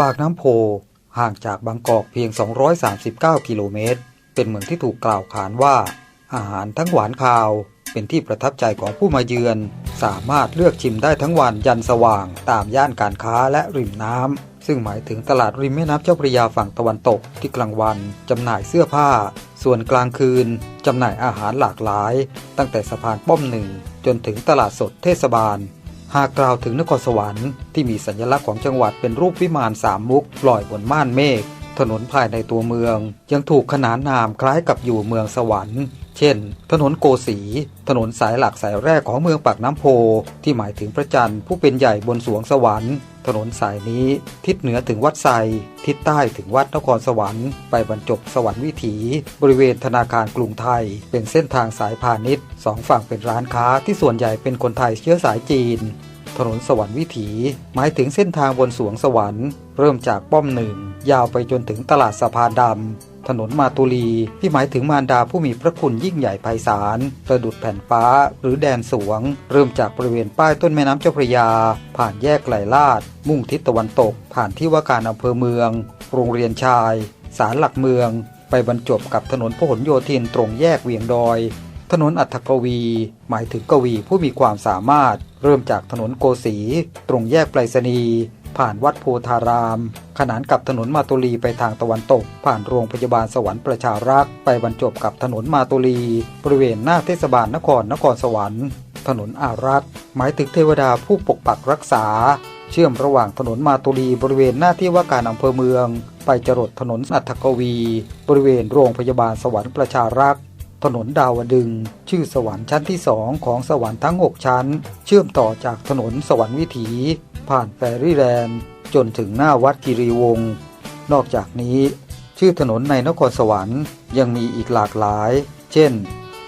ปากน้ำโพห่างจากบางกอกเพียง 239 กิโลเมตร เป็นเมืองที่ถูกกล่าวขานว่า อาหารทั้งหวานคาว เป็นที่ประทับใจของผู้มาเยือน สามารถเลือกชิมได้ทั้งวันยันสว่างตามย่านการค้าและริมน้ำ ซึ่งหมายถึงตลาดริมแม่น้ำเจ้าพระยาฝั่งตะวันตกที่กลางวันจำหน่ายเสื้อผ้า ส่วนกลางคืนจำหน่ายอาหารหลากหลาย ตั้งแต่สะพานป้อมหนึ่งจนถึงตลาดสดเทศบาล หากกล่าวถึงนครสวรรค์ที่มีสัญลักษณ์ของจังหวัดเป็นรูปวิมานสามมุกลอยบนม่านเมฆถนนภายในตัวเมือง ยังถูกขนานนามคล้ายกับอยู่เมืองสวรรค์ เช่น ถนนโกสีถนนสายหลักสายแรกของเมืองปากน้ำโพ ที่หมายถึงพระจันทร์ผู้เป็นใหญ่บนสวงสวรรค์ ถนนสายนี้ทิศเหนือถึงวัดไซทิศใต้ถึงวัดนครสวรรค์ไปบรรจบสวรรค์วิถี บริเวณธนาคารกรุงไทย เป็นเส้นทางสายพาณิชย์สองฝั่งเป็นร้านค้าที่ส่วนใหญ่เป็นคนไทยเชื้อสายจีน ถนนสวรรค์วิถี หมายถึงเส้นทางบนสวงสวรรค์ เริ่มจากป้อมหนึ่งยาวไปจนถึงตลาดสะพานดำ ถนนมาตุลี ที่หมายถึงมารดาผู้มีพระคุณยิ่งใหญ่ไพศาลประดุดแผ่นฟ้า หรือแดนสวง เริ่มจากบริเวณป้ายต้นแม่น้ำเจ้าพระยา ผ่านแยกไหลลาด มุ่งทิศตะวันตก ผ่านที่ว่าการอำเภอเมือง โรงเรียนชายศาลหลักเมือง ไปบรรจบกับถนนพหลโยธินตรงแยกเวียงดอย ถนนอัฐกวี หมายถึงกวีผู้มีความสามารถ เริ่มจากถนนโกสี ตรงแยกไปรษณีย์ ผ่านวัดโพธาราม ขนานกับถนนมาตุลีไปทางตะวันตก ผ่านโรงพยาบาลสวรรค์ประชารักษ์ไปบรรจบกับถนนมาตุลี บริเวณหน้าเทศบาลนครนครสวรรค์ ถนนอารักษ์หมายถึงเทวดาผู้ปกปักรักษา เชื่อมระหว่างถนนมาตุลีบริเวณหน้าที่ว่าการอำเภอเมือง ไปจรดถนนอัฐกวี บริเวณโรงพยาบาลสวรรค์ประชารักษ์ ถนนดาวดึง ชื่อสวรรค์ชั้นที่สองของสวรรค์ทั้ง 6 ชั้น เชื่อมต่อจากถนนสวรรค์วิถี ผ่านแฟรี่แลนด์ จนถึงหน้าวัดกิรีวงศ์นอกจากนี้ ชื่อถนนในนครสวรรค์ยังมีอีกหลากหลาย เช่น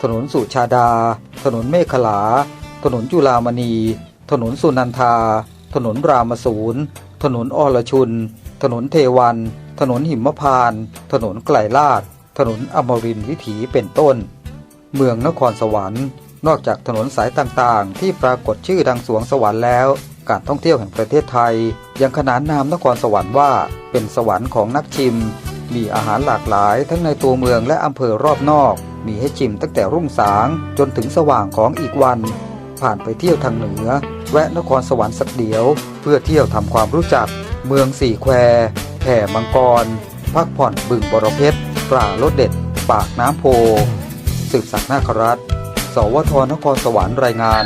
ถนนสุชาดา ถนนเมฆขลา ถนนจุฬามณี ถนนสุนันทา ถนนรามสูรถนนอรชุน ถนนเทวัน ถนนหิมพานต์ถนนไกลลาด ถนนอมรินทร์วิถีเป็นต้น เมืองนครสวรรค์ นอกจากถนนสายต่างๆ ที่ปรากฏชื่อดังสวงสวรรค์แล้ว การท่องเที่ยวแห่งประเทศไทย ยังขนานนามนครสวรรค์ว่าเป็นสวรรค์ของนักชิม มีอาหารหลากหลายทั้งในตัวเมืองและอำเภอรอบนอก มีให้ชิมตั้งแต่รุ่งสางจนถึงสว่างของอีกวัน ผ่านไปเที่ยวทางเหนือ แวะนครสวรรค์สักเดียว เพื่อเที่ยวทำความรู้จัก เมืองสี่แควแผ่มังกร พักผ่อนบึงบรเพชร ปลารสเด็ด ปากน้ำโพ สืบสักนาครัฐ สวทนครสวรรค์รายงาน